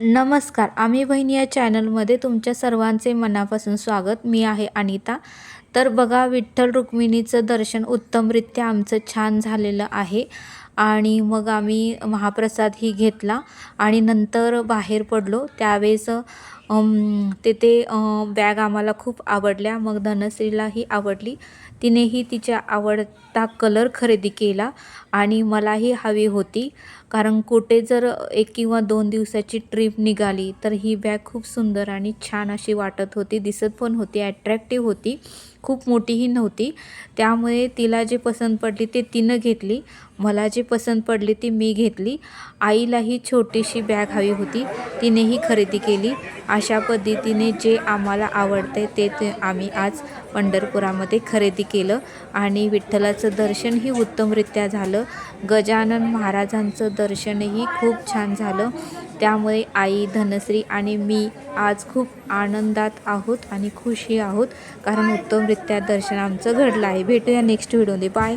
नमस्कार. आम्ही बहिणी या चॅनलमध्ये तुमच्या सर्वांचे मनापासून स्वागत. मी आहे अनिता. तर बघा विठ्ठल रुक्मिणीचं दर्शन उत्तमरित्या आमचं छान झालेलं आहे. आणि मग आम्ही महाप्रसादही घेतला आणि नंतर बाहेर पडलो. त्यावेळेस तेथे बॅग आम्हाला खूप आवडल्या. मग धनश्रीलाही आवडली. तिनेही तिच्या आवडता कलर खरेदी केला आणि मलाही हवी होती. कारण कुठे जर एक किंवा दोन दिवसाची ट्रिप निघाली तर ही बॅग खूप सुंदर आणि छान अशी वाटत होती. दिसत पण होती ॲट्रॅक्टिव्ह होती. खूप मोठीही नव्हती. त्यामुळे तिला जे पसंत पडली ते तिनं घेतली. मला जी पसंत पडली ती मी घेतली. आईलाही छोटीशी बॅग हवी होती. तिनेही खरेदी केली. अशा पद्धतीने जे आम्हाला आवडते ते ते आम्ही आज पंढरपुरामध्ये खरेदी केलं आणि विठ्ठलाचं दर्शनही उत्तमरित्या झालं. गजानन महाराजांचं दर्शनही खूप छान झालं. त्यामुळे आई धनश्री आणि मी आज खूप आनंदात आहोत आणि खुशी आहोत. कारण उत्तमरित्या दर्शन आमचं घडलं आहे. भेटूया नेक्स्ट व्हिडिओमध्ये बाय